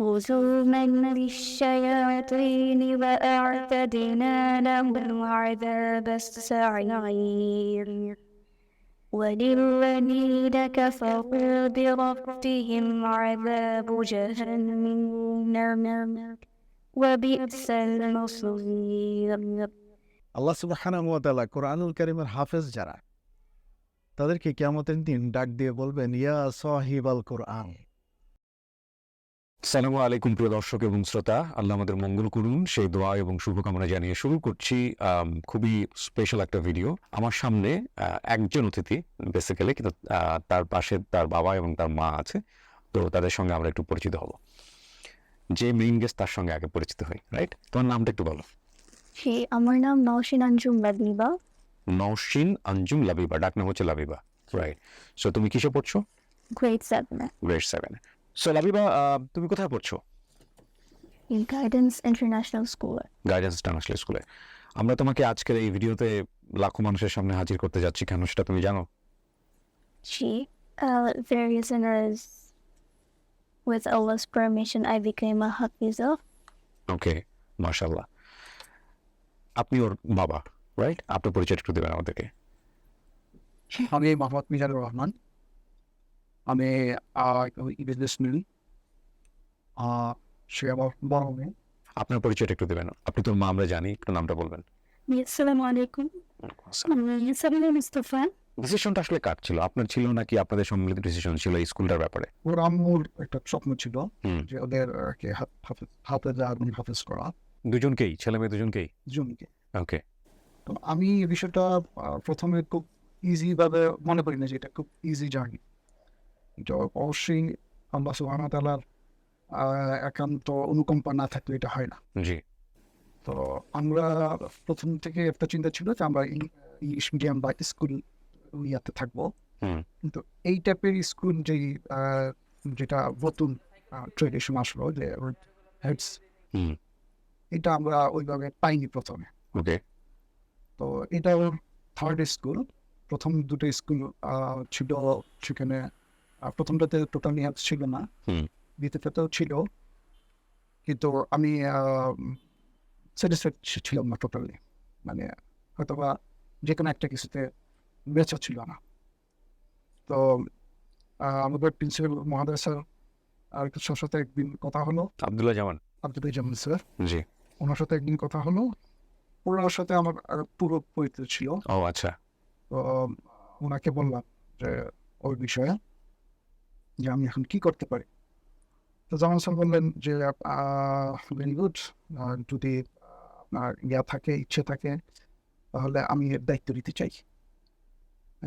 رسوما للشياطين وأعتدنا لهم عذاب السعير وللذين كفروا بربهم عذاب جهنم وبئس المصير আল্লাহ সুবহানাহু ওয়া তাআলা কোরআনুল কারীমের হাফেজ যারা তাদেরকে কিয়ামতের দিন ডাক দিয়ে বলবেন ইয়া সাহিবাল কোরআন সালামু আলাইকুম প্রিয় দর্শক এবং শ্রোতা। আল্লাহ আমাদের মঙ্গল করুন সেই দোয়া এবং শুভকামনা জানিয়ে শুরু করছি খুবই স্পেশাল একটা ভিডিও আমার সামনে একজন অতিথি বেসিক্যালি কিন্তু তার পাশে তার বাবা এবং তার মা আছে তো তাদের সঙ্গে আমরা একটু পরিচিত হব। যে মেইন গেস্ট তার সঙ্গে আগে পরিচিত হই রাইট তোমার নামটা একটু বলো। আমার নাম নওশিন আঞ্জুম বাদিবা নওশিন আঞ্জুম লাবিবা ডাক নাম হচ্ছে লাবিবা রাইট সো তুমি কিসে পড়ছো? গ্রেড সেভেনে গ্রেড সেভেনে সো লাবিবা তুমি কোথায় পড়ছো? In guidance international school guidance international স্কুলে আমরা তোমাকে আজকের এই ভিডিওতে লাখো মানুষের সামনে হাজির করতে যাচ্ছি কেন সেটা তুমি জানো? She, uh, various sinners, with Allah's permission, I became a Hafiza. ওকে মাশাল্লাহ আপনি ওর বাবা রাইট আপনার পরিচয় একটু দেবেন আমাদেরকে। আমি মোহাম্মদ মিজানুর রহমান। আমি সে আমার বড় মেয়ে আপনার পরিচয়টা একটু দেবেন। আপনি তোর মা আমরা জানি একটু নামটা বলবেন। alaikum. Sabina Mustafa. ডিসিশনটা আসলে কার ছিল? আপনার ছিল নাকি আপনাদের সম্মিলিত ডিসিশন ছিল এই স্কুলটার ব্যাপারে? ওর আম্মুর একটা স্বপ্ন ছিল যে ওদের কে হাফেজ করা। দুজনকেই? ছেলে মেয়ে দুজনকেই? জমিকে ওকে তো আমি বিষয়টা প্রথমে খুব ইজি ভাবে মনে করি না যে এটা খুব ইজি জার্নি তো অবশ্যই আল্লাহ তাআলার আহ, একান্ত অনুকম্পা না থাকলে এটা হয় না। জি। তো আমরা প্রথম থেকে একটা চিন্তা ছিল যে আমরা ইংলিশ মিডিয়াম বা স্কুল ইয়াতে থাকব। কিন্তু এই টাইপের স্কুল যে যেটা নতুন ট্রেডিশন আসলো যে হেডস এটা আমরা ওইভাবে পাইনি প্রথমে। ওকে। তো এটা থার্ড স্কুল প্রথম দুটো স্কুল ছিল সেখানে আহ, প্রথমটাতে টোটালি হেডস ছিল না। দ্বিতীয়টাতেও ছিল। কিন্তু আমি স্যাটিসফাইড ছিলাম না টোটালি মানে হয়তো বা যে কোনো একটা কিছুতে বেচা ছিল না। তো আমাদের প্রিন্সিপাল মহাদয় স্যার আর কিছুর সাথে একদিন কথা হলো। আবদুল্লাহ জামান। আব্দুল জামান স্যার জি। ওনার সাথে একদিন কথা হলো। ওনার সাথে আমার আর পুরো পরিচিত ছিল। ও আচ্ছা। তো ওনাকে বললাম যে ওই বিষয়ে যে আমি এখন কি করতে পারি? তো জামান স্যার বললেন যে ভেরি গুড যদি আপনার ইয়া থাকে ইচ্ছে থাকে তাহলে আমি এর দায়িত্ব নিতে চাই।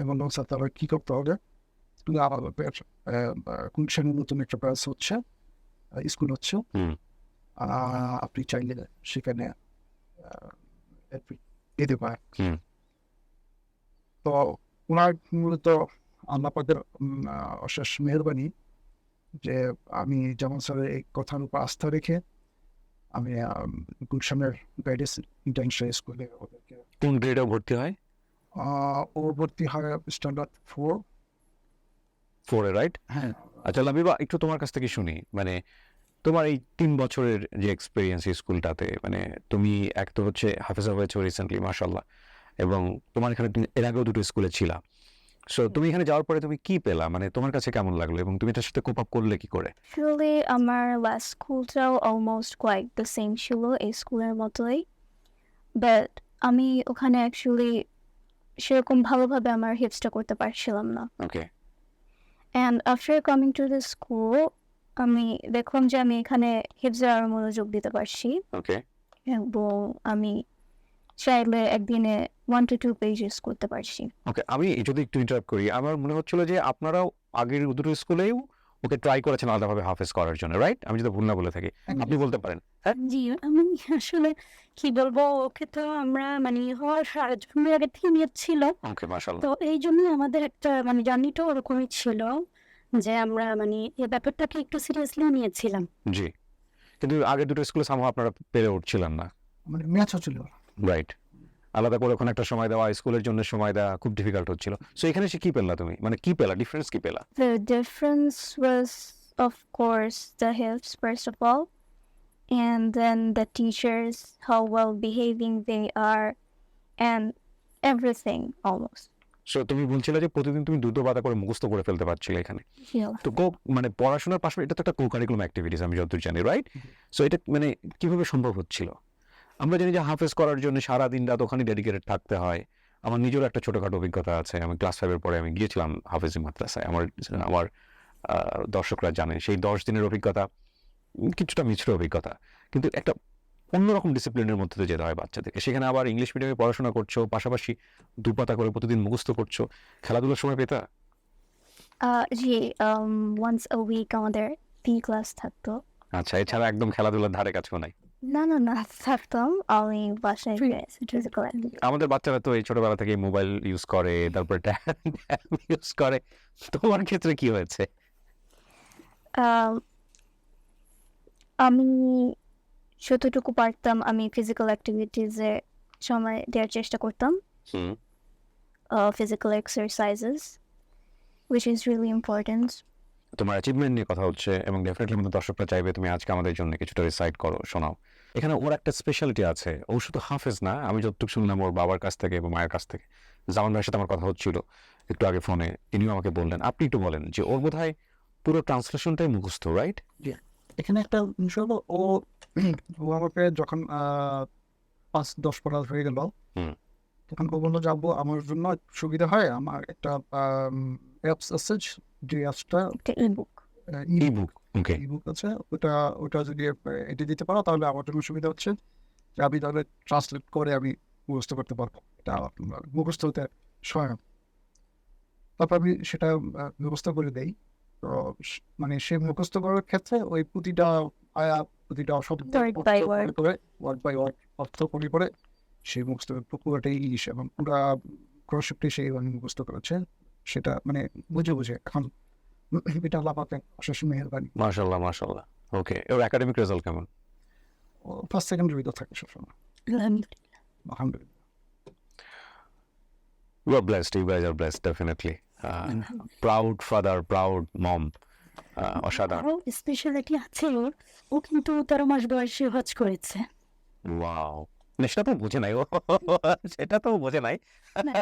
বললাম স্যার তাহলে কী করতে হবে? তুমি কোন শ্রেণির নতুন একটা ব্যাস হচ্ছে স্কুল হচ্ছে আপনি চাইলে সেখানে দিতে পারেন। তো ওনার মূলত আল্লাপাদের অশেষ মেহরবানি যে আমি যেমন স্যারের এই কথার উপর আস্থা রেখে আমি গুলশানের গাইডেন্স ইন্টারন্যাশনাল স্কুলে ওদেরকে কোন গ্রেডে ভর্তি হয়? ও ভর্তি হয় স্ট্যান্ডার্ড ফোর ফোরে রাইট হ্যাঁ। আচ্ছা লাবিবা একটু তোমার কাছ থেকে শুনি। মানে তোমার এই তিন বছরের যে এক্সপিরিয়েন্স স্কুলটাতে মানে তুমি এক তো হচ্ছে হাফেজা হয়েছো রিসেন্টলি মাশাল্লাহ এবং তোমার এখানে এর আগেও দুটো স্কুলে ছিলা সো তুমি এখানে যাওয়ার পরে তুমি কি পেলা? মানে তোমার কাছে কেমন লাগল? এবং তুমি এটার সাথে কোপ আপ করলে কি করে? Actually, আমার last স্কুলটাও almost quite the same ছিল এই স্কুলের মতোই। বাট আমি ওখানে অ্যাকচুয়ালি সেরকম ভালোভাবে আমার হিপসটা করতে পারছিলাম না। Okay and after coming to the school আমি দেখলাম যে আমি এখানে হিপসে আরও মনোযোগ দিতে পারছি। ওকে এবং আমি চাইলে একদিনে ওয়ান টু টু পেজেস করতে পারছি। ওকে আমি যদি একটু ইন্টারাপ্ট করি আমার মনে হচ্ছিল যে আপনারাও আগের দুটো স্কুলেও ওকে ট্রাই করেছেন আলাদাভাবে হাফেজ করার জন্য রাইট আমি যদি ভুল না বলে থাকি আপনি বলতে পারেন জি আমি আসলে কি বলব ওকে তো আমরা মানে হওয়ার সারা জন্য আগে থেকে নিয়েছিল ওকে মাশাল্লাহ তো এই জন্য আমাদের একটা মানে জার্নিটা ওরকমই ছিল যে আমরা মানে এই ব্যাপারটাকে একটু সিরিয়াসলি নিয়েছিলাম। জি। কিন্তু আগের দুটো স্কুলে সামহ আপনারা পেরে উঠছিলেন না। মানে ম্যাচও ছিল না। রাইট আলাদা করে ওখানে একটা সময় দেওয়া স্কুলের জন্য সময় দেওয়া খুব ডিফিকাল্ট হচ্ছিল। সো এখানে সে কি পেলা তুমি? মানে কি পেলা? ডিফারেন্স কি পেলা? The difference was of course, the hips, first of all, and then the teachers, how well behaving they are, and everything almost. So তুমি বলছিলে যে প্রতিদিন তুমি দুটো পাতা করে মুখস্থ করে ফেলতে পারছিলে এখানে. তো কো মানে পড়াশোনার পাশাপাশি এটা তো একটা কো কারিকুলাম অ্যাক্টিভিটিস আমি যতদূর জানি রাইট সো এটা মানে কীভাবে সম্ভব হচ্ছিল? আমরা জানি যে হাফেজ করার জন্য সারা দিন রাত ওখানে ডেডিকেটেড থাকতে হয়। আমার নিজেরও একটা ছোটোখাটো অভিজ্ঞতা আছে। আমি ক্লাস ফাইভের পরে আমি গিয়েছিলাম হাফেজি মাদ্রাসায়। আমার আমার দর্শকরা জানেন সেই দশ দিনের অভিজ্ঞতা কিছুটা মিশ্র অভিজ্ঞতা। কিন্তু একটা অন্যরকম ডিসিপ্লিনের মধ্যে দিয়ে যেতে হয় বাচ্চাদেরকে। সেখানে আবার ইংলিশ মিডিয়ামে পড়াশোনা করছ পাশাপাশি দুপাতা করে প্রতিদিন মুখস্থ করছ। খেলাধুলার সময় পেতা? জি once a week আমাদের ক্লাস থাকতো। আচ্ছা এছাড়া একদম খেলাধুলার ধারে কাছেও নাই। না না না থাকতাম আমি বাসায় ফিজিক্যাল আমাদের বাচ্চারা তো এই ছোটবেলা থেকে মোবাইল ইউজ করে তারপরে ট্যাব ইউজ করে। তোমার ক্ষেত্রে কি হয়েছে? আমি যতটুকু পারতাম আমি ফিজিক্যাল অ্যাক্টিভিটিসে সময় দেওয়ার চেষ্টা করতাম। হুম। Physical exercises which is really important তোমার অ্যাচিভমেন্ট নিয়ে কথা হচ্ছে এবং ডেফিনেটলি আমাদের দর্শকরা চাইবে তুমি আজকে আমাদের জন্য কিছুটা রিসাইড করো শোনাও। এখানে ওর একটা স্পেশালিটি আছে ও শুধু হাফেজ না আমি যতটুকু শুনলাম ওর বাবার কাছ থেকে এবং মায়ের কাছ থেকে। জামান ভাইয়ের সাথে আমার কথা হচ্ছিল একটু আগে ফোনে তিনিও আমাকে বললেন আপনি একটু বলেন যে ওর বোধ হয় পুরো ট্রান্সলেশনটাই মুখস্থ রাইট এখানে একটা বিষয় হলো ও ও আমাকে যখন পাঁচ দশ পড়া হয়ে গেল তখন ও বলল যাব আমার জন্য সুবিধা হয় আমার একটা অ্যাপস আছে যে অ্যাপসটা একটা ইবুক ওকে ইবুক আছে। ওটা ওটা যদি এটি দিতে পারো তাহলে আমার জন্য সুবিধা হচ্ছে যে আমি তাহলে ট্রান্সলেট করে আমি মুখস্থ করতে পারব। এটা মুখস্থ হতে সহায়ক তারপর আমি সেটা করে দেই। তো মানে সে মুখস্থ করার ক্ষেত্রে ওই প্রতিটা আয়া প্রতিটা. করে ওয়ার্ড বাই ওয়ার্ড অর্থ করে করে সেই মুখস্থ পুরোটাই ইংলিশ এবং পুরা কনসেপ্টে সেই মানে মুখস্থ করেছে। সেটা মানে বুঝে বুঝে এখন এটা আল্লাহ পাকের অশেষ মেহরবানি। মাশাল্লাহ মাশাল্লাহ ওকে ওর একাডেমিক রেজাল্ট কেমন? ফার্স্ট সেকেন্ডারি তো থাকে সবসময়। আলহামদুলিল্লাহ। You are blessed. You guys are blessed, definitely. Uh, proud father, proud mom. Uh, অসাধারণ। স্পেশালিটি আছে ওর। ও কিন্তু তেরো মাস বয়সে হজ করেছে। ওয়াও না সেটা তো বোঝে নাই। ও সেটা তো বোঝে নাই। মানে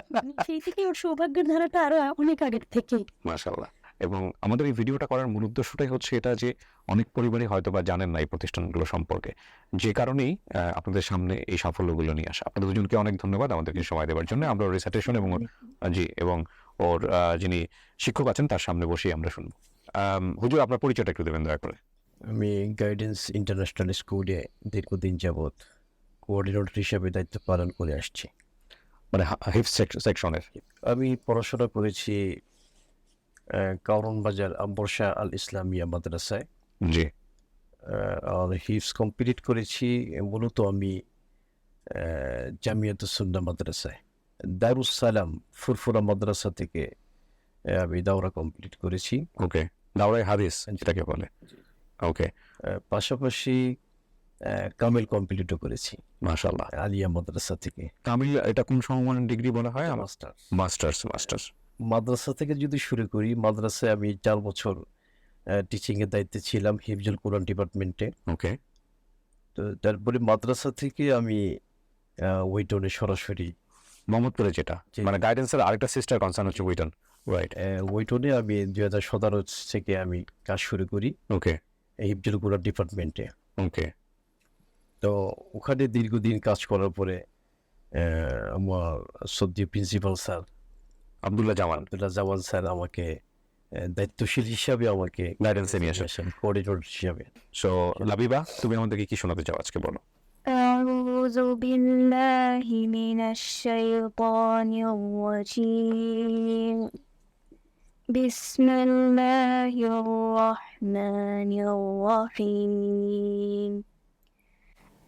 সেই থেকে ওর সৌভাগ্যের ধারাটা আরও অনেক আগের থেকে মাশাল্লাহ এবং আমাদের এই ভিডিওটা করার মূল উদ্দেশ্যটাই হচ্ছে এটা যে অনেক পরিবারই হয়তো বা জানেন না এই প্রতিষ্ঠানগুলো সম্পর্কে। যে কারণেই আপনাদের সামনে এই সাফল্যগুলো নিয়ে আসা। আপনাদের দুজনকে অনেক ধন্যবাদ আমাদেরকে সময় দেওয়ার জন্য। আমরা রিসার্টেশন এবং ওর জি এবং ওর যিনি শিক্ষক আছেন তার সামনে বসেই আমরা শুনব। হুজুর আপনার পরিচয়টা একটু দেবেন দয়া করে। আমি গাইডেন্স ইন্টারন্যাশনাল স্কুলে দীর্ঘদিন যাবৎ কোঅর্ডিনেটর হিসেবে দায়িত্ব পালন করে আসছি। মানে হিফ সেকশনের আমি পড়াশোনা করেছি কারণ বাজার আম্বরশা আল ইসলামিয়া মাদ্রাসায়। জি। আর হিফস কমপ্লিট করেছি মূলত আমি জামিয়াত সুন্না মাদ্রাসায়। দারুস সালাম ফুরফুরা মাদ্রাসা থেকে আমি দাওরা কমপ্লিট করেছি। ওকে দাওরাই হাদিস যেটাকে বলে। ওকে। পাশাপাশি কামেল কমপ্লিটও করেছি মাশাল্লাহ আলিয়া মাদ্রাসা থেকে। কামিল এটা কোন সমমানের ডিগ্রি বলা হয়? আমার মাস্টার মাস্টার্স মাস্টার্স। মাদ্রাসা থেকে যদি শুরু করি মাদ্রাসায় আমি চার বছর টিচিং এর দায়িত্বে ছিলাম হিফজুল কোরআন ডিপার্টমেন্টে ওকে। তো তারপরে মাদ্রাসা থেকে আমি ওয়েটনে সরাসরি মোহাম্মদপুরে যেটা। মানে গাইডেন্সের আরেকটা সিস্টার কনসার্ন হচ্ছে উইটন রাইট ওয়েটনে আমি দুই হাজার সতেরো থেকে আমি কাজ শুরু করি ওকে। হিফজুল কোরআন ডিপার্টমেন্টে ওকে। তো ওখানে দীর্ঘদিন কাজ করার পরে আহ, আমার সদ্য principal sir Abdullah Zaman Abdullah Zaman sir আমাকে আহ, দায়িত্বশীল হিসাবে আমাকে গাইডেন্সে নিয়ে আসেন কোঅর্ডিনেটর হিসাবে সো লাবিবা তুমি আমাদেরকে কি শোনাতে চাও আজকে বলো أعوذ بالله من الشيطان الرجيم بسم الله الرحمن الرحيم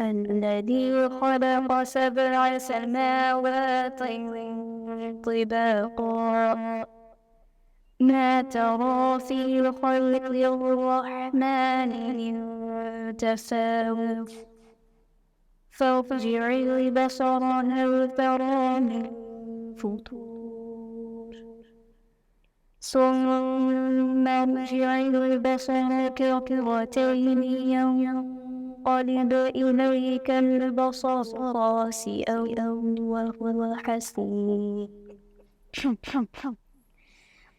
الذي خلق سبع سماوات طباقا ما ترى في خلق الرحمن من تفاوت فارجع البصر هل ترى من فطور ثم ارجع البصر كرتين ينقلب إليك البصر خاسئا وهو حسير.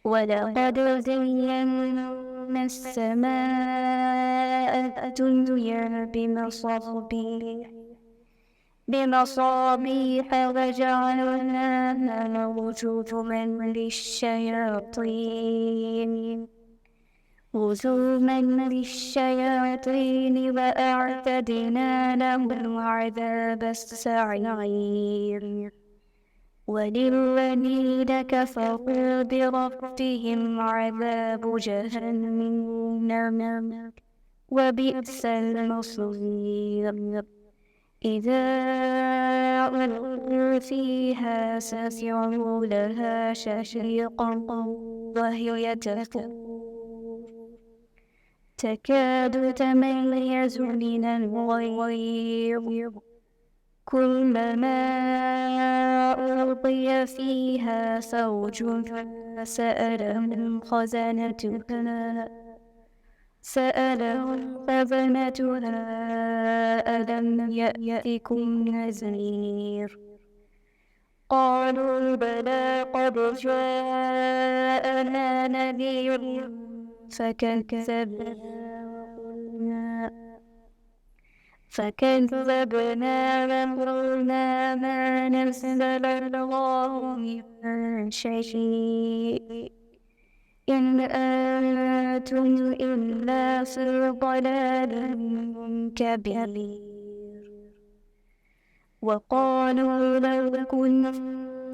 ولقد زينا السماء الدنيا بمصابيح بمصابيح وجعلناها رجوما للشياطين. رجوما للشياطين وأعتدنا لهم عذاب السعير. وللذين كفروا بربهم عذاب جهنم. وبئس المصير. إذا ألقوا فيها سمعوا لها شهيقا وهي تفور تكاد تميز من الغيظ. كلما ألقي فيها فوج سألهم خزنتها. سألهم خزنتها ألم يأتكم نذير؟ قالوا بلى قد جاءنا نذير. فكذبنا وقلنا فكذبنا وقلنا ما نزل الله من شيء إن أنتم إلا في ضلال كبير وقالوا لو كنا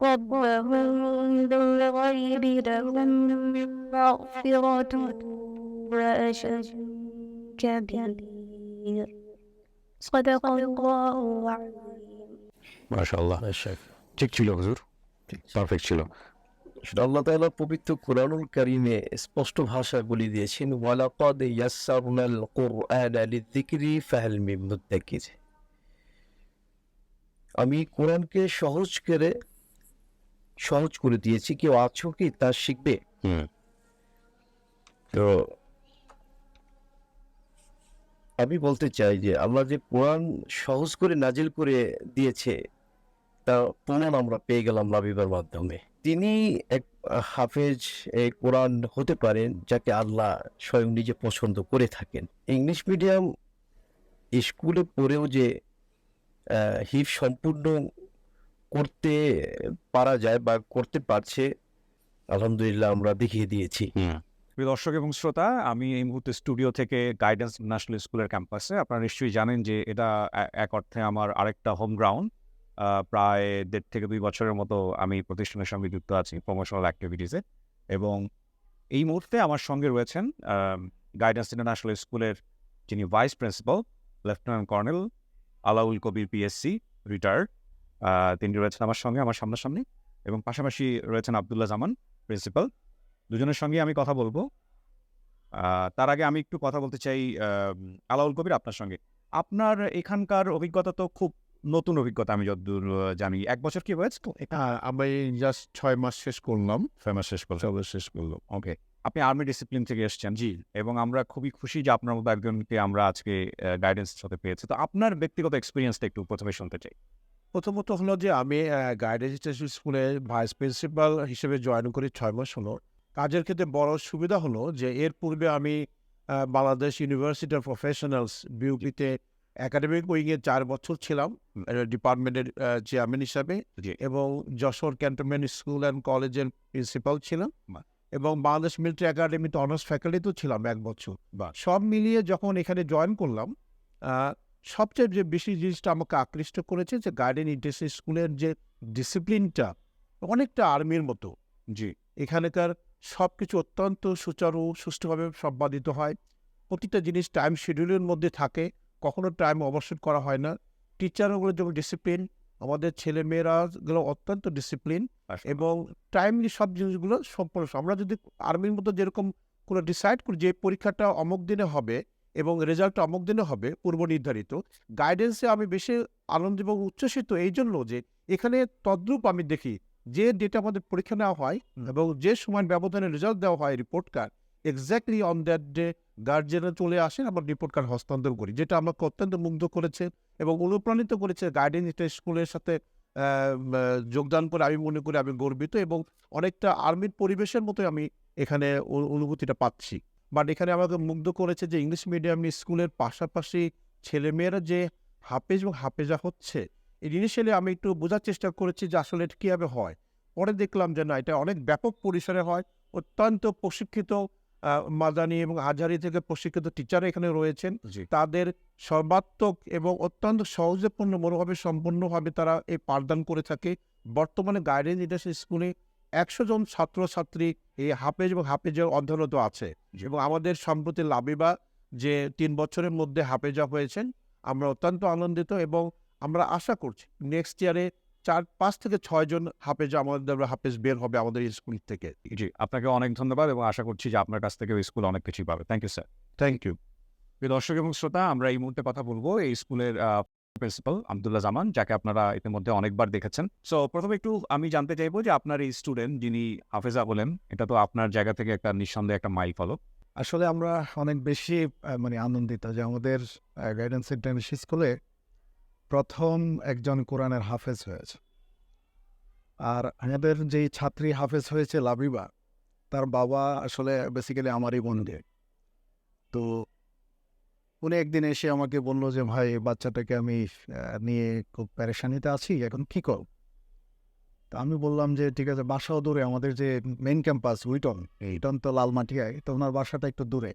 ربهم بالغيب لهم مغفرة وأجر كبير صدق الله العظيم মাশাআল্লাহ ঠিক ছিল হুজুর পারফেক্ট ছিল সেটা আল্লাহ তাআলা পবিত্র কোরআনুল কারিমে স্পষ্ট ভাষায় বলে দিয়েছেন ওয়ালাকাদ ইয়াসসারনাল কুরআনা লিযিকরি ফাহাল মিন মুদ্দাকির আমি কোরআনকে সহজ করে সহজ করে দিয়েছি কেউ আছো কি? তা শিখবে। হুম। তো আমি বলতে চাই যে আল্লাহ যে কোরআন সহজ করে নাজিল করে দিয়েছে তা প্রমাণ আমরা পেয়ে গেলাম লাবিবার মাধ্যমে। তিনি এক হাফেজ এই কোরআন হতে পারেন যাকে আল্লাহ স্বয়ং নিজে পছন্দ করে থাকেন। ইংলিশ মিডিয়াম স্কুলে পড়েও যে হিফ সম্পূর্ণ করতে পারা যায় বা করতে পারছে আলহামদুলিল্লাহ আমরা দেখিয়ে দিয়েছি। প্রিয় দর্শক এবং শ্রোতা আমি এই মুহূর্তে স্টুডিও থেকে গাইডেন্স ন্যাশনাল স্কুলের ক্যাম্পাসে আপনারা নিশ্চয়ই জানেন যে এটা এক অর্থে আমার আরেকটা হোম গ্রাউন্ড প্রায় দেড় থেকে দুই বছরের মতো আমি প্রতিষ্ঠানের সঙ্গে যুক্ত আছি প্রমোশনাল অ্যাক্টিভিটিসে এবং এই মুহূর্তে আমার সঙ্গে রয়েছেন গাইডেন্স ইন্টারন্যাশনাল স্কুলের যিনি vice principal lieutenant colonel Alaul Kabir PSC retired তিনি রয়েছেন আমার সঙ্গে আমার সামনাসামনি এবং পাশাপাশি রয়েছেন আবদুল্লাহ জামান প্রিন্সিপাল দুজনের সঙ্গে আমি কথা বলব। তার আগে আমি একটু কথা বলতে চাই আলাউল কবির আপনার সঙ্গে। আপনার এখানকার অভিজ্ঞতা তো খুব নতুন অভিজ্ঞতা আমি যতদূর জানি। এক বছর কি হয়েছে তো হ্যাঁ আমি জাস্ট ছয় মাস শেষ করলাম। ফেমাস শেষ করলেন সবে শেষ করলাম। ওকে আপনি আর্মি ডিসিপ্লিন থেকে এসেছেন। জি। এবং আমরা খুবই খুশি যে আপনার মতো একজনকে আমরা আজকে গাইডেন্স সাথে পেয়েছি। তো আপনার ব্যক্তিগত এক্সপিরিয়েন্সটা একটু প্রথমে শুনতে চাই। প্রথমত হলো যে আমি গাইডেন্স স্কুলে ভাইস প্রিন্সিপাল হিসেবে জয়েন করি ছয় মাস হলো কাজের ক্ষেত্রে বড় সুবিধা হলো যে এর পূর্বে আমি বাংলাদেশ ইউনিভার্সিটি অফ প্রফেশনালস বিউপিতে একাডেমিক উইংয়ে চার বছর ছিলাম ডিপার্টমেন্টের চেয়ারম্যান হিসাবে। এবং যশোর ক্যান্টনমেন্ট স্কুল অ্যান্ড কলেজের প্রিন্সিপাল ছিলাম এবং বাংলাদেশ মিলিটারি একাডেমিতে অনার্স ফ্যাকাল্টিতেও ছিলাম এক বছর বাহ। সব মিলিয়ে যখন এখানে জয়েন করলাম সবচেয়ে যে বেশি জিনিসটা আমাকে আকৃষ্ট করেছে যে গার্ডেন ইন্টারেস্ট স্কুলের যে ডিসিপ্লিনটা অনেকটা আর্মির মতো। জি এখানকার সব কিছু অত্যন্ত সুচারু সুষ্ঠুভাবে সম্পাদিত হয়। প্রতিটা জিনিস টাইম শিডিউলের মধ্যে থাকে কখনো টাইম অবসর করা হয় না। টিচারগুলো যেমন ডিসিপ্লিন আমাদের ছেলে মেয়েরা গুলো অত্যন্ত ডিসিপ্লিন এবং টাইমলি সব জিনিসগুলো সম্পূর্ণ আমরা যদি আর্মির মতো যেরকম কোনো ডিসাইড করি যে পরীক্ষাটা অমুক দিনে হবে এবং রেজাল্ট অমুক দিনে হবে পূর্ব নির্ধারিত। গাইডেন্সে আমি বেশি আনন্দ এবং উচ্ছ্বসিত এই জন্য যে এখানে তদ্রূপ আমি দেখি যে ডেটা আমাদের পরীক্ষা নেওয়া হয় এবং যে সময় ব্যবধানে রেজাল্ট দেওয়া হয় report card exactly on that day গার্জিয়ানরা চলে আসেন আমরা রিপোর্ট কার্ড হস্তান্তর করি যেটা আমাকে অত্যন্ত মুগ্ধ করেছে এবং অনুপ্রাণিত করেছে গাইডেন্স স্কুলের সাথে যোগদান করে আমি মনে করি আমি গর্বিত এবং অনেকটা আর্মির পরিবেশের মতোই আমি এখানে অনুভূতিটা পাচ্ছি। বাট এখানে আমাকে মুগ্ধ করেছে যে ইংলিশ মিডিয়াম স্কুলের পাশাপাশি ছেলেমেয়েরা যে হাফেজ এবং হাফেজা হচ্ছে ইনিশিয়ালি আমি একটু বোঝার চেষ্টা করেছি যে আসলে এটা কীভাবে হয়। পরে দেখলাম যে না এটা অনেক ব্যাপক পরিসরে হয়। অত্যন্ত প্রশিক্ষিত মাদানি এবং হাজারি থেকে প্রশিক্ষিত টিচার এখানে রয়েছেন। তাদের সর্বাত্মক এবং অত্যন্ত সহজেপূর্ণ মনোভাবে সম্পূর্ণভাবে তারা এই পাঠদান করে থাকে। বর্তমানে গাইডেন্স লিডারশিপ স্কুলে একশো জন ছাত্রছাত্রী এই হাফেজ এবং হাফেজের অধ্যয়নত আছে এবং আমাদের সম্প্রতি লাবিবা যে তিন বছরের মধ্যে হাফেজা হয়েছেন আমরা অত্যন্ত আনন্দিত এবং আমরা আশা করছি নেক্সট ইয়ারে চার পাঁচ থেকে ছয় জন হাফেজা আমাদের হাফেজ বের হবে আমাদের স্কুল থেকে। জি আপনাকে অনেক ধন্যবাদ এবং আশা করছি যে আপনার কাছ থেকে স্কুল অনেক কিছুই পাবে। Thank you sir thank you দর্শক এবং শ্রোতা আমরা এই মুহূর্তে কথা বলব এই স্কুলের প্রিন্সিপাল আব্দুল্লাহ জামান, যাকে আপনারা ইতিমধ্যে অনেকবার দেখেছেন। সো প্রথমে একটু আমি জানতে চাইব যে আপনার এই স্টুডেন্ট যিনি হাফেজা বলেন এটা তো আপনার জায়গা থেকে একটা নিঃসন্দেহে একটা মাইল ফলো আসলে আমরা অনেক বেশি মানে আনন্দিত যে আমাদের গাইডেন্স ইন্টারন্যাশনাল স্কুলে প্রথম একজন কোরআনের হাফেজ হয়েছে। আর আমাদের যেই ছাত্রী হাফেজ হয়েছে লাবিবা, তার বাবা আসলে বেসিক্যালি আমারই বন্ধু। তো উনি একদিন এসে আমাকে বলল যে ভাই বাচ্চাটাকে আমি নিয়ে খুব প্যারেশানিতে আছি এখন কি করব? তা আমি বললাম যে ঠিক আছে বাসাও দূরে আমাদের যে মেন ক্যাম্পাস উইটন ইটন তো লালমাটিয়ায় তো ওনার বাসাটা একটু দূরে।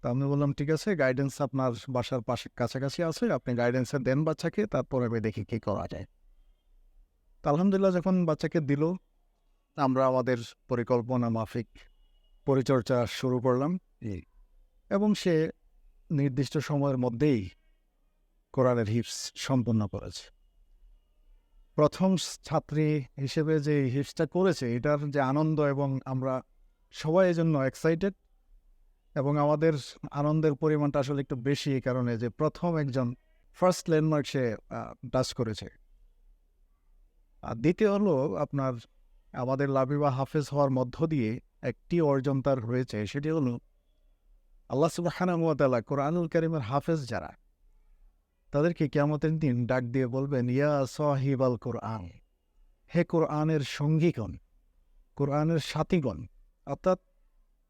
তা আমি বললাম ঠিক আছে গাইডেন্স আপনার বাসার পাশে কাছাকাছি আছে আপনি গাইডেন্সে দেন বাচ্চাকে তারপরে আমি দেখি কী করা যায়। তা আলহামদুলিল্লাহ যখন বাচ্চাকে দিল আমরা আমাদের পরিকল্পনা মাফিক পরিচর্যা শুরু করলাম। এবং সে নির্দিষ্ট সময়ের মধ্যেই কোরআনের হিপস সম্পন্ন করেছে। প্রথম ছাত্রী হিসেবে যে হিপসটা করেছে, এটার যে আনন্দ এবং আমরা সবাই জন্য এক্সাইটেড এবং আমাদের আনন্দের পরিমাণটা আসলে একটু বেশি এই কারণে যে প্রথম একজন ফার্স্ট ল্যান্ডমার্ক সে টাচ করেছে। আর দ্বিতীয় হলো আপনার আমাদের লাবিবা হাফেজ হওয়ার মধ্য দিয়ে একটি অর্জন তার হয়েছে, সেটি হলো আল্লাহ সুবাহানুয়াতালা কোরআনুল করিমের হাফেজ যারা, তাদেরকে কেমতের দিন ডাক দিয়ে বলবেন, ইয়া সাহিব আল কোরআন, হে কোরআনের সঙ্গীগণ, কোরআনের সাথীগণ, অর্থাৎ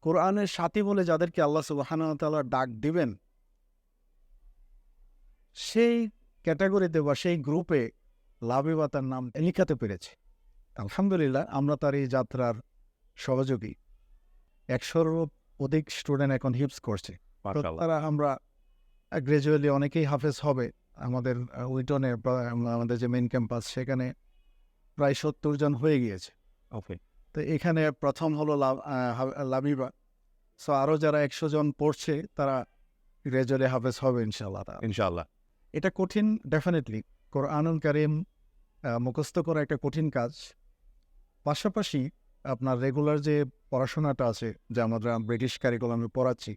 কোরআনের সাথী বলে যাদেরকে আল্লাহ সুবাহানুতালা ডাক দিবেন, সেই ক্যাটাগরিতে বা সেই গ্রুপে লাভিবা তার নাম লিখাতে পেরেছে। আলহামদুলিল্লাহ, আমরা তার এই যাত্রার সহযোগী। একশোরও অধিক স্টুডেন্ট এখন হিপস করছে। তারা আমরা গ্রাজুয়ালি অনেকেই হাফেজ হবে। আমাদের আহ, উইটনের আমাদের যে মেইন ক্যাম্পাস সেখানে প্রায় সত্তর জন হয়ে গিয়েছে। ওকে তো এখানে প্রথম হলো লা- আহ, হা- সো আরও যারা একশো জন পড়ছে তারা গ্রাজুয়ালি হাফেজ হবে ইনশাল্লাহ তাআলা। ইনশাআল্লাহ। এটা কঠিন ডেফিনেটলি কোরআনুল কারিম মুখস্থ করা একটা কঠিন কাজ। পাশাপাশি আপনার রেগুলার যে পড়াশোনাটা আছে যে আমরা ব্রিটিশ কারিকুলামে পড়াচ্ছি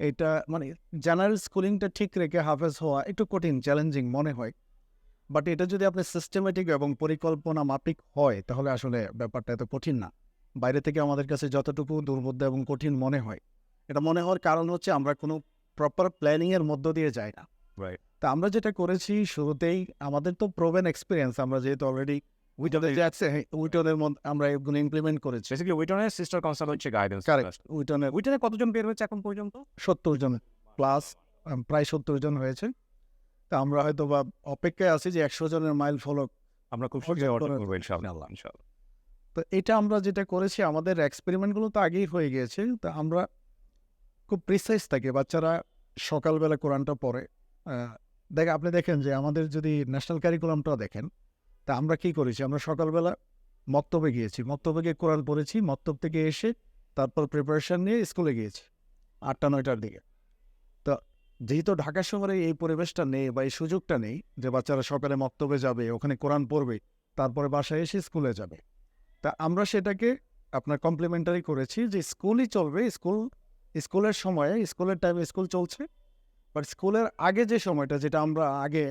এটা মানে জেনারেল স্কুলিংটা ঠিক রেখে হাফেজ হওয়া একটু কঠিন চ্যালেঞ্জিং মনে হয়। বাট এটা যদি আপনি সিস্টেমেটিক এবং পরিকল্পনা মাফিক হয় তাহলে আসলে ব্যাপারটা এত কঠিন না। বাইরে থেকে আমাদের কাছে যতটুকু দুর্বোধ্য এবং কঠিন মনে হয় এটা মনে হওয়ার কারণ হচ্ছে আমরা কোনো প্রপার প্ল্যানিংয়ের মধ্য দিয়ে যাই না. তা আমরা যেটা করেছি শুরুতেই আমাদের তো প্রোভেন এক্সপিরিয়েন্স আমরা যেহেতু অলরেডি উইটনের মধ্যে আমরা এগুলো ইমপ্লিমেন্ট করেছি। বেসিক্যালি উইটনের সিস্টার কনসার্ন হচ্ছে গাইডেন্স কারেক্ট উইটনের উইটনে কতজন বের হয়েছে এখন পর্যন্ত? সত্তর জন প্লাস প্রায় সত্তর জন হয়েছে। তা আমরা হয়তো বা অপেক্ষায় আছি যে একশো জনের মাইল ফলক আমরা খুব অর্জন অর্জন করব ইনশাআল্লাহ ইনশাআল্লাহ। তো এটা আমরা যেটা করেছি আমাদের এক্সপেরিমেন্টগুলো তো আগেই হয়ে গিয়েছে। তা আমরা খুব প্রিসাইজ থাকি বাচ্চারা সকালবেলা কোরআনটা পড়ে। দেখ আপনি দেখেন যে আমাদের যদি ন্যাশনাল কারিকুলামটা দেখেন তা আমরা কি করেছি? আমরা সকালবেলা মক্তবে গিয়েছি। মক্তবে গিয়ে কোরআন পড়েছি। মক্তব থেকে এসে তারপর প্রিপারেশন নিয়ে স্কুলে গিয়েছি, আটটা, নয়টার দিকে। তো যেহেতু ঢাকা শহরে এই পরিবেশটা নেই বা এই সুযোগটা নেই যে বাচ্চারা সকালে মক্তবে যাবে, ওখানে কোরআন পড়বে, তারপরে বাসায় এসে স্কুলে যাবে। তা আমরা সেটাকে আপনার কমপ্লিমেন্টারি করেছি যে স্কুলই চলবে স্কুল স্কুলের সময়ে স্কুলের টাইমে স্কুল চলছে। বাট স্কুলের আগে যে সময়টা, যেটা আমরা আগে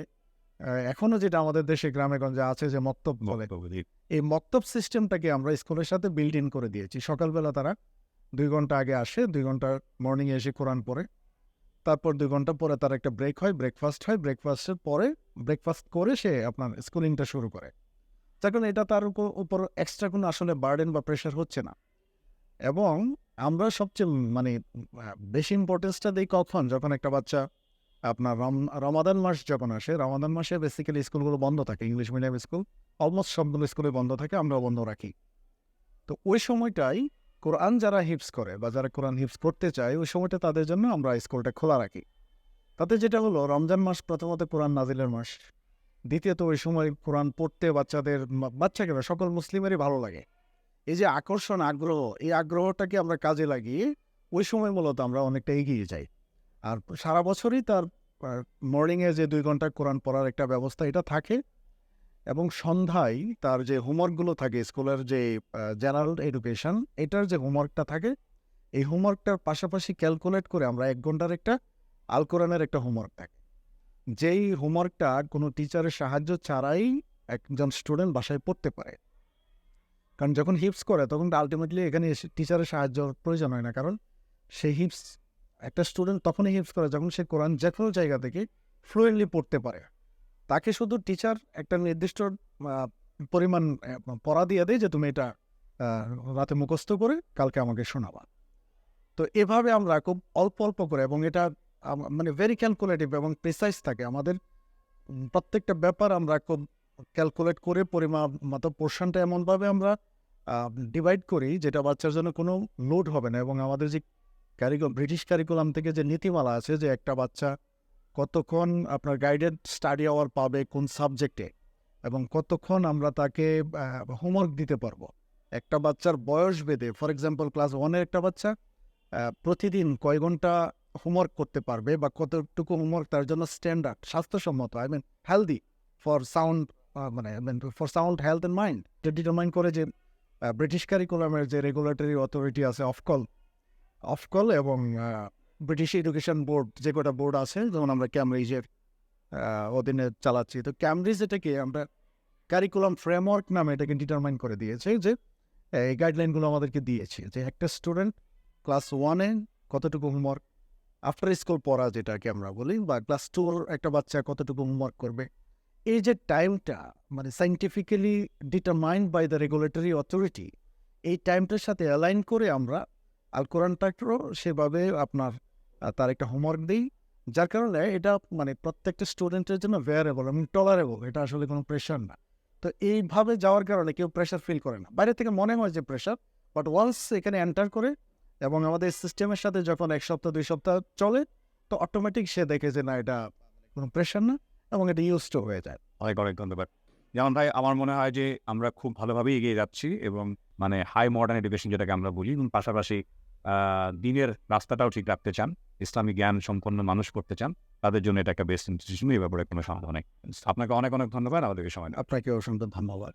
এখনও যেটা আমাদের দেশে গ্রামে গঞ্জে আছে যে মক্তব বলে এই মক্তব সিস্টেমটাকে আমরা স্কুলের সাথে বিল্ড ইন করে দিয়েছি। সকালবেলা তারা দুই ঘণ্টা আগে আসে দুই ঘণ্টা মর্নিংয়ে এসে কোরআন পড়ে। তারপর দুই ঘণ্টা পরে তার একটা ব্রেক হয় ব্রেকফাস্ট হয়। ব্রেকফাস্টের পরে ব্রেকফাস্ট করে সে আপনার স্কুলিংটা শুরু করে। যার কারণে এটা তার উপ- উপর এক্সট্রা কোনো আসলে বার্ডেন বা প্রেশার হচ্ছে না। এবং আমরা সবচেয়ে মানে বেশি ইম্পর্টেন্সটা দিই কখন? যখন একটা বাচ্চা আপনার রমাদান মাস যখন আসে রমাদান মাসে বেসিক্যালি স্কুলগুলো বন্ধ থাকে ইংলিশ মিডিয়াম স্কুল অলমোস্ট সবগুলো স্কুলে বন্ধ থাকে আমরাও বন্ধ রাখি। তো ওই সময়টাই কোরআন যারা হিপস করে বা যারা কোরআন হিপস করতে চায় ওই সময়টা তাদের জন্য আমরা স্কুলটা খোলা রাখি। তাতে যেটা হলো রমজান মাস প্রথমত কোরআন নাজিলের মাস। দ্বিতীয়ত ওই সময় কোরআন পড়তে বাচ্চাদের বাচ্চাকে না, সকল মুসলিমেরই ভালো লাগে। এই যে আকর্ষণ আগ্রহ এই আগ্রহটাকে আমরা কাজে লাগিয়ে ওই সময় মূলত আমরা অনেকটা এগিয়ে যাই। আর সারা বছরই তার মর্নিংয়ে যে দুই ঘণ্টা কোরআন পড়ার একটা ব্যবস্থা এটা থাকে এবং সন্ধ্যায় তার যে হোমওয়ার্কগুলো থাকে, স্কুলের যে জেনারেল এডুকেশন এটার যে হোমওয়ার্কটা থাকে, এই হোমওয়ার্কটার পাশাপাশি ক্যালকুলেট করে আমরা এক ঘণ্টার একটা আল কোরআনের একটা হোমওয়ার্ক থাকে। যেই হোমওয়ার্কটা কোনো টিচারের সাহায্য ছাড়াই একজন স্টুডেন্ট বাসায় পড়তে পারে। কারণ যখন হিপস করে, তখন আলটিমেটলি এখানে টিচারের সাহায্য প্রয়োজন হয় না। কারণ সেই হিপস একটা স্টুডেন্ট তখনই হিপস করে যখন সে কোরআন যে কোনো জায়গা থেকে ফ্লুয়েন্টলি পড়তে পারে। তাকে শুধু টিচার একটা নির্দিষ্ট পরিমাণ পড়া দিয়ে দেয় যে, তুমি এটা রাতে মুখস্থ করে কালকে আমাকে শোনাবা। তো এভাবে আমরা খুব অল্প অল্প করে এবং এটা মানে ভেরি ক্যালকুলেটিভ এবং প্রিসাইজ থাকে। আমাদের প্রত্যেকটা ব্যাপার আমরা খুব ক্যালকুলেট করে পরিমাপ মতো পোর্শনটা এমনভাবে আমরা ডিভাইড করি যেটা বাচ্চার জন্য কোনো লোড হবে না এবং আমাদের যে ক্যারিকুলাম ব্রিটিশ ক্যারিকুলাম থেকে যে নীতিমালা আছে যে একটা বাচ্চা কতক্ষণ আপনার গাইডেড স্টাডি আওয়ার পাবে কোন সাবজেক্টে এবং কতক্ষণ আমরা তাকে হোমওয়ার্ক দিতে পারব। একটা বাচ্চার বয়স বেঁধে ফর এক্সাম্পল ক্লাস ওয়ানের একটা বাচ্চা প্রতিদিন কয় ঘণ্টা হোমওয়ার্ক করতে পারবে বা কতটুকু হোমওয়ার্ক তার জন্য স্ট্যান্ডার্ড স্বাস্থ্যসম্মত I mean healthy for sound মানে for sound health and mind determine করে যে ব্রিটিশ কারিকুলামের যে রেগুলেটরি অথরিটি আছে অফকল অফকল এবং ব্রিটিশ এডুকেশন বোর্ড যে কটা বোর্ড আছে, যেমন আমরা ক্যামব্রিজের অধীনে চালাচ্ছি। তো ক্যামব্রিজ এটাকে আমরা কারিকুলাম ফ্রেমওয়ার্ক নামে এটাকে ডিটারমাইন করে দিয়েছে যে এই গাইডলাইনগুলো আমাদেরকে দিয়েছে যে একটা স্টুডেন্ট ক্লাস ওয়ানে কতটুকু হোমওয়ার্ক আফটার স্কুল পড়া যেটাকে আমরা বলি, বা ক্লাস টুর একটা বাচ্চা কতটুকু হোমওয়ার্ক করবে, এই যে টাইমটা মানে scientifically determined by the regulatory authority এই টাইমটার সাথে অ্যালাইন করে আমরা আল কোরআনটাকেও সেভাবে আপনার তার একটা হোমওয়ার্ক দিই। যার কারণে এটা মানে প্রত্যেকটা স্টুডেন্টের জন্য ভেয়ারেবল এবং টলারেবল এটা আসলে কোনো প্রেশার না। তো এইভাবে যাওয়ার কারণে কেউ প্রেশার ফিল করে না। বাইরে থেকে মনে হয় যে প্রেশার বাট ওয়ান্স এখানে এন্টার করে এবং আমাদের সিস্টেমের সাথে যখন এক সপ্তাহ, দুই সপ্তাহ চলে, তো অটোমেটিক সে দেখে যে না, এটা কোনো প্রেশার না এবং এটা ইউজড হয়ে যায়। অনেক অনেক ধন্যবাদ। যেমন ভাই, আমার মনে হয় যে আমরা খুব ভালোভাবেই এগিয়ে যাচ্ছি এবং মানে হাই মডার্ন এডুকেশন যেটাকে আমরা বলি, এবং পাশাপাশি দিনের রাস্তাটাও ঠিক রাখতে চান, ইসলামী জ্ঞান সম্পন্ন মানুষ করতে চান, তাদের জন্য এটা একটা বেস্ট ইনস্টিটিউশন এই ব্যাপারে কোনো সন্দেহ নেই। আপনাকে অনেক অনেক ধন্যবাদ, আমাদেরকে সময় আপনাকে অসংখ্য ধন্যবাদ।